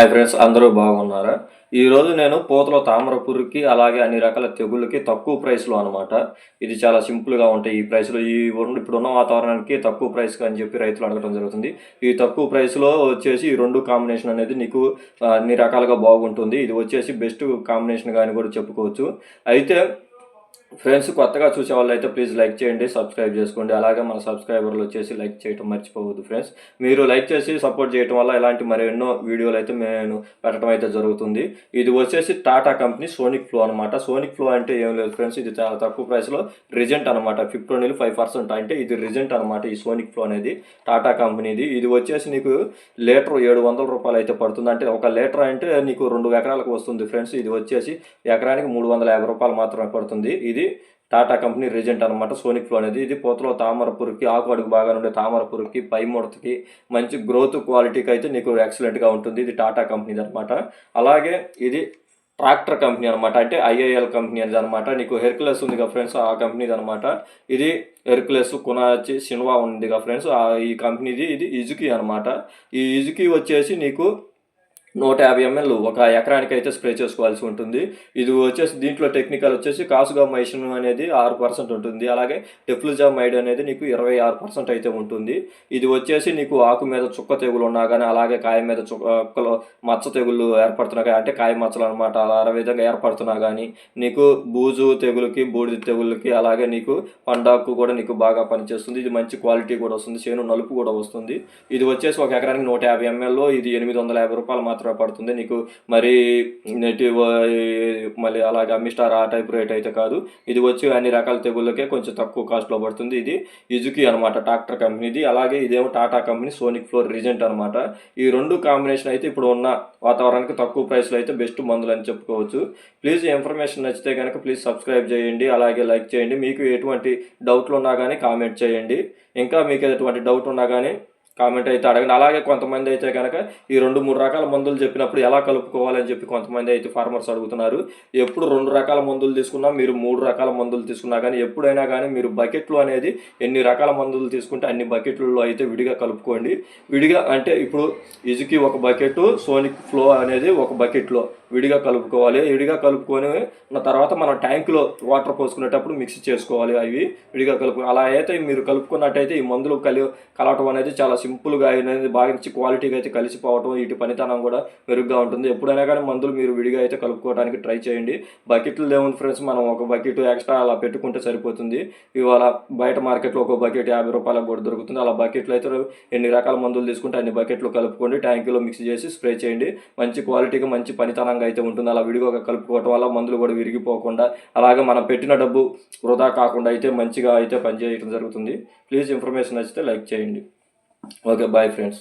Hi friends అందరూ బాగున్నారా? ఈరోజు నేను పూతల తామర పురుగుకి అలాగే అన్ని రకాల తెగుళ్ళకి తక్కువ ప్రైస్లో అనమాట ఇది చాలా సింపుల్గా ఉంటాయి ఈ ప్రైస్లో ఈ ఇప్పుడున్న వాతావరణానికి తక్కువ ప్రైస్ అని చెప్పి రైతులు అడగడం జరుగుతుంది. ఈ తక్కువ ప్రైస్లో వచ్చేసి ఈ రెండు కాంబినేషన్ అనేది నీకు అన్ని రకాలుగా బాగుంటుంది. ఇది వచ్చేసి బెస్ట్ కాంబినేషన్ కానీ కూడా చెప్పుకోవచ్చు. అయితే ఫ్రెండ్స్ కొత్తగా చూసే వాళ్ళు అయితే ప్లీజ్ లైక్ చేయండి సబ్స్క్రైబ్ చేసుకోండి. అలాగే మన సబ్స్క్రైబర్లు వచ్చేసి లైక్ చేయటం మర్చిపోవద్దు ఫ్రెండ్స్. మీరు లైక్ చేసి సపోర్ట్ చేయటం వల్ల ఇలాంటి మరెన్నో వీడియోలు అయితే నేను పెట్టడం అయితే జరుగుతుంది. ఇది వచ్చేసి టాటా కంపెనీ సోనిక్ ఫ్లో అనమాట సోనిక్ ఫ్లో అంటే ఏం లేదు ఫ్రెండ్స్ ఇది చాలా తక్కువ ప్రైస్లో రిజెంట్ అనమాట ఫిఫ్టీన్ నుండి ఫైవ్ పర్సెంట్ అంటే ఇది రిజెంట్ అనమాట ఈ సోనిక్ ఫ్లో అనేది టాటా కంపెనీది. ఇది వచ్చేసి నీకు లీటర్ ఏడు వందల రూపాయలు అయితే పడుతుంది. అంటే ఒక లీటర్ అంటే నీకు రెండు ఎకరాలకు వస్తుంది ఫ్రెండ్స్. ఇది వచ్చేసి ఎకరానికి మూడు వందల యాభై రూపాయలు మాత్రమే పడుతుంది. ఇది ఇది టాటా కంపెనీ రిజెంట్ అనమాట సోనిక్ ఫ్లో అనేది. ఇది పూతలో తామర పురుగుకి ఆకు అడుగు బాగా ఉండే తామర పై ముడతకి మంచి గ్రోత్ క్వాలిటీకి అయితే నీకు ఎక్సలెంట్గా ఉంటుంది. ఇది టాటా కంపెనీది అనమాట అలాగే ఇది ట్రాక్టర్ కంపెనీ అనమాట అంటే ఐఐఎల్ కంపెనీ అనేది అనమాట నీకు హెర్క్లెస్ ఉంది కదా ఫ్రెండ్స్ ఆ కంపెనీది అనమాట ఇది హెర్కులెస్ కునాచి సిన్వా ఉంది కదా ఫ్రెండ్స్ ఈ కంపెనీది ఇది ఇజుకి అనమాట ఈ ఇజుకి వచ్చేసి నీకు నూట యాభై ఎంఎల్ ఒక ఎకరానికి అయితే స్ప్రే చేసుకోవాల్సి ఉంటుంది. ఇది వచ్చేసి దీంట్లో టెక్నికల్ వచ్చేసి కాసుగా మైషన్ అనేది ఆరు పర్సెంట్ ఉంటుంది. అలాగే టెఫ్లుజా మైడ్ అనేది నీకు ఇరవై ఆరు పర్సెంట్ అయితే ఉంటుంది. ఇది వచ్చేసి నీకు ఆకు మీద చుక్క తెగులు ఉన్నా కానీ అలాగే కాయ మీద చుక్కలు మచ్చ తెగులు ఏర్పడుతున్నా కానీ అంటే కాయ మచ్చలు అనమాట అలా విధంగా ఏర్పడుతున్నా కానీ నీకు బూజు తెగులకి బూడిద తెగులకి అలాగే నీకు పండాకు కూడా నీకు బాగా పనిచేస్తుంది. ఇది మంచి క్వాలిటీ కూడా వస్తుంది. చేను నలుపు కూడా వస్తుంది. ఇది వచ్చేసి ఒక ఎకరానికి నూట యాభై ఎంఎల్లో ఇది ఎనిమిది వందల యాభై రూపాయలు మాత్రం పడుతుంది. నీకు మరి నెటివ్ మళ్ళీ అలాగే అమ్మిస్టార్ ఆ టైప్ రేట్ అయితే కాదు. ఇది వచ్చి అన్ని రకాల తెగుళ్ళకే కొంచెం తక్కువ కాస్ట్లో పడుతుంది. ఇది ఇజుకి అనమాట ట్రాక్టర్ కంపెనీది అలాగే ఇదేమో Tata company sonic floor reagent అనమాట ఈ రెండు కాంబినేషన్ అయితే ఇప్పుడు ఉన్న వాతావరణానికి తక్కువ ప్రైస్లో అయితే బెస్ట్ మందులు అని చెప్పుకోవచ్చు. ప్లీజ్ ఇన్ఫర్మేషన్ నచ్చితే కనుక ప్లీజ్ సబ్స్క్రైబ్ చేయండి. అలాగే లైక్ చేయండి. మీకు ఎటువంటి డౌట్లు ఉన్నా కానీ కామెంట్ చేయండి. ఇంకా మీకు ఎటువంటి డౌట్ ఉన్నా కానీ కామెంట్ అయితే అడగండి. అలాగే కొంతమంది అయితే కనుక ఈ రెండు మూడు రకాల మందులు చెప్పినప్పుడు ఎలా కలుపుకోవాలని చెప్పి కొంతమంది అయితే ఫార్మర్స్ అడుగుతున్నారు. ఎప్పుడు రెండు రకాల మందులు తీసుకున్నా మీరు మూడు రకాల మందులు తీసుకున్నా కానీ ఎప్పుడైనా కానీ మీరు బకెట్లు అనేది ఎన్ని రకాల మందులు తీసుకుంటే అన్ని బకెట్లలో అయితే విడిగా కలుపుకోండి. విడిగా అంటే ఇప్పుడు ఇజుకి ఒక బకెట్ సోనిక్ ఫ్లో అనేది ఒక బకెట్లో. విడిగా కలుపుకోవాలి. విడిగా కలుపుకొని ఉన్న తర్వాత మనం ట్యాంకులో వాటర్ పోసుకునేటప్పుడు మిక్స్ చేసుకోవాలి అవి. విడిగా కలుపు అలా అయితే మీరు కలుపుకున్నట్టయితే ఈ మందులు కలి కలవటం అనేది చాలా సింపుల్గా అనేది బాగా మంచి క్వాలిటీగా అయితే కలిసిపోవటం వీటి పనితనం కూడా మెరుగ్గా ఉంటుంది. ఎప్పుడైనా కానీ మందులు మీరు విడిగా అయితే కలుపుకోవడానికి ట్రై చేయండి. బకెట్లు ఏముంది ఫ్రెండ్స్ మనం ఒక బకెట్ ఎక్స్ట్రా అలా పెట్టుకుంటే సరిపోతుంది. ఇవాళ బయట మార్కెట్లో ఒక బకెట్ యాభై రూపాయలకు కూడా దొరుకుతుంది. అలా బకెట్లు అయితే ఎన్ని రకాల మందులు తీసుకుంటే అన్ని బకెట్లు కలుపుకోండి. ట్యాంకులో మిక్స్ చేసి స్ప్రే చేయండి. మంచి క్వాలిటీగా మంచి పనితనం పనితనంగా అయితే ఉంటుంది. అలా విడిగా కలుపుకోవటం వల్ల మందులు కూడా విరిగిపోకుండా అలాగే మనం పెట్టిన డబ్బు వృధా కాకుండా అయితే మంచిగా అయితే పనిచేయడం జరుగుతుంది. ప్లీజ్ ఇన్ఫర్మేషన్ నచ్చితే లైక్ చేయండి. Okay bye friends.